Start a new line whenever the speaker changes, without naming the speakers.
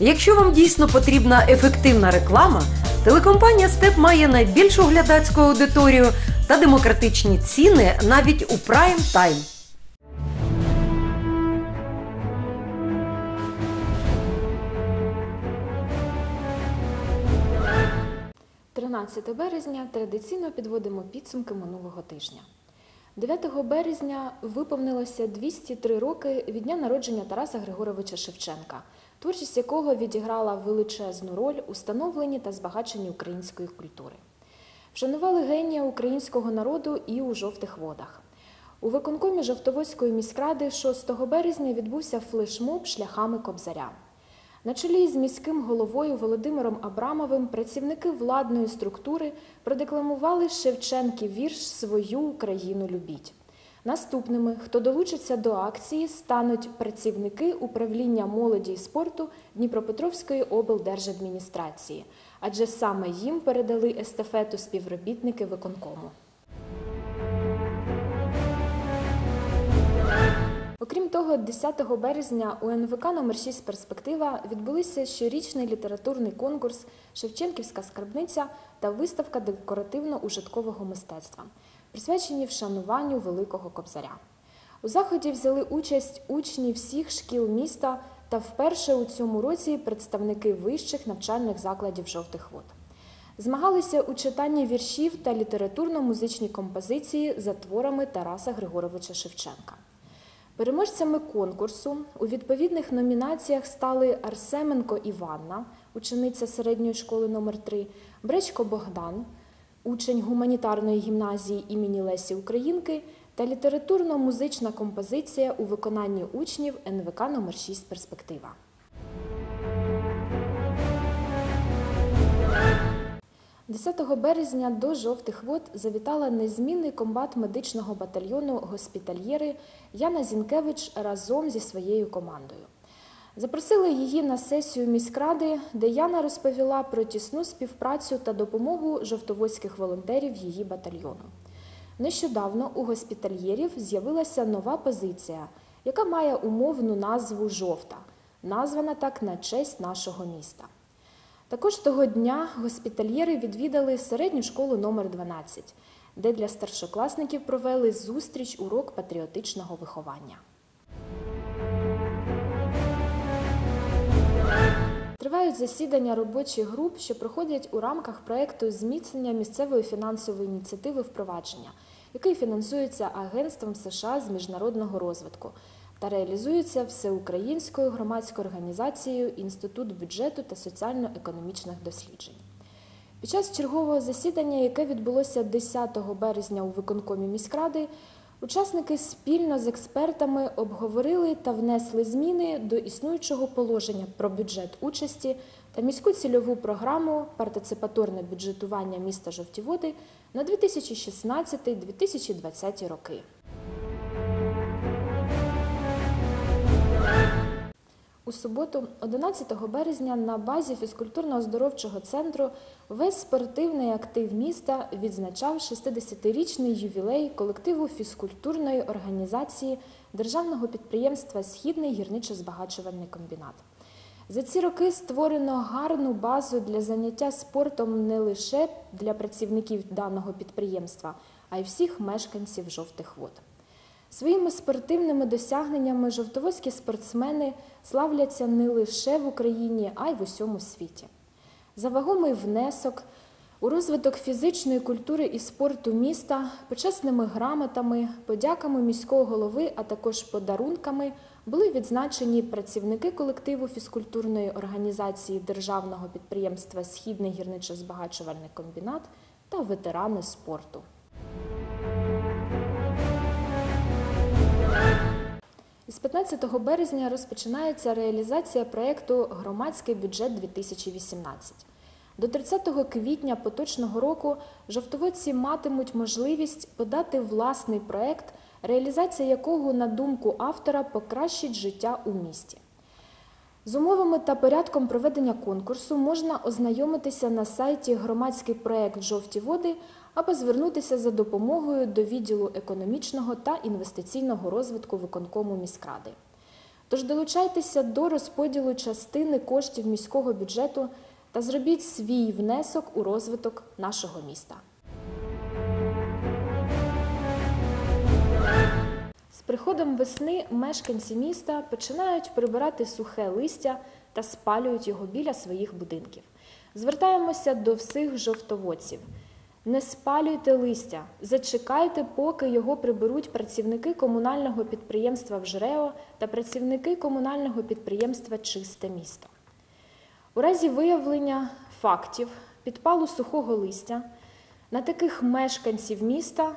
Якщо вам дійсно потрібна ефективна реклама, телекомпанія Степ має найбільшу глядацьку аудиторію та демократичні ціни навіть у прайм тайм.
– 13 березня традиційно підводимо підсумки минулого тижня. 9 березня виповнилося 203 роки від дня народження Тараса Григоровича Шевченка, творчість якого відіграла величезну роль у становленні та збагаченні української культури. Вшанували генія українського народу і у жовтих водах. У виконкомі Жовтоводської міськради 6 березня відбувся флешмоб шляхами Кобзаря. На чолі з міським головою Володимиром Абрамовим працівники владної структури продекламували Шевченків вірш Свою Україну любіть. Наступними, хто долучиться до акції, стануть працівники управління молоді і спорту Дніпропетровської облдержадміністрації, адже саме їм передали естафету співробітники виконкому. Окрім того, 10 березня у НВК номер 6 Перспектива відбулися щорічний літературний конкурс Шевченківська скарбниця та виставка декоративно-ужиткового мистецтва, присвячені вшануванню Великого Кобзаря. У заході взяли участь учні всіх шкіл міста та вперше у цьому році представники вищих навчальних закладів жовтих вод. Змагалися у читанні віршів та літературно-музичній композиції за творами Тараса Григоровича Шевченка. Переможцями конкурсу у відповідних номінаціях стали Арсеменко Іванна, учениця середньої школи номер 3 Бречко Богдан, учень гуманітарної гімназії імені Лесі Українки та літературно-музична композиція у виконанні учнів НВК номер 6 Перспектива. – 10 березня до жовтих вод завітала незмінний комбат медичного батальйону госпітальєри Яна Зінкевич разом зі своєю командою. Запросили її на сесію міськради, де Яна розповіла про тісну співпрацю та допомогу жовтоводських волонтерів її батальйону. Нещодавно у госпітальєрів з'явилася нова позиція, яка має умовну назву Жовта, названа так на честь нашого міста. Також того дня госпітальєри відвідали середню школу номер 12 де для старшокласників провели зустріч урок патріотичного виховання. Тривають засідання робочих груп, що проходять у рамках проєкту зміцнення місцевої фінансової ініціативи впровадження, який фінансується Агентством США з міжнародного розвитку та реалізується всеукраїнською громадською організацією Інститут бюджету та соціально-економічних досліджень. Під час чергового засідання, яке відбулося 10 березня у виконкомі міськради, учасники спільно з експертами обговорили та внесли зміни до існуючого положення про бюджет участі та міську цільову програму партиципаторне бюджетування міста Жовтіводи на 2016-2020 роки. У суботу, 11 березня, на базі фізкультурно-оздоровчого центру весь спортивний актив міста відзначав 60-річний ювілей колективу фізкультурної організації державного підприємства Східний гірничо-збагачувальний комбінат. За ці роки створено гарну базу для заняття спортом не лише для працівників даного підприємства, а й всіх мешканців жовтих вод. Своїми спортивними досягненнями жовтоводські спортсмени славляться не лише в Україні, а й в усьому світі. За вагомий внесок у розвиток фізичної культури і спорту міста, почесними грамотами, подяками міського голови, а також подарунками були відзначені працівники колективу фізкультурної організації державного підприємства Східний гірничо-збагачувальний комбінат та ветерани спорту. Із 15 березня розпочинається реалізація проєкту Громадський бюджет 2018. До 30 квітня поточного року жовтоводці матимуть можливість подати власний проєкт, реалізація якого, на думку автора, покращить життя у місті. З умовами та порядком проведення конкурсу можна ознайомитися на сайті громадський проєкт Жовті води або звернутися за допомогою до відділу економічного та інвестиційного розвитку виконкому міськради. Тож долучайтеся до розподілу частини коштів міського бюджету та зробіть свій внесок у розвиток нашого міста. Приходом весни мешканці міста починають прибирати сухе листя та спалюють його біля своїх будинків. Звертаємося до всіх жовтоводців. Не спалюйте листя, зачекайте, поки його приберуть працівники комунального підприємства «Вжрео» та працівники комунального підприємства Чисте місто. У разі виявлення фактів підпалу сухого листя на таких мешканців міста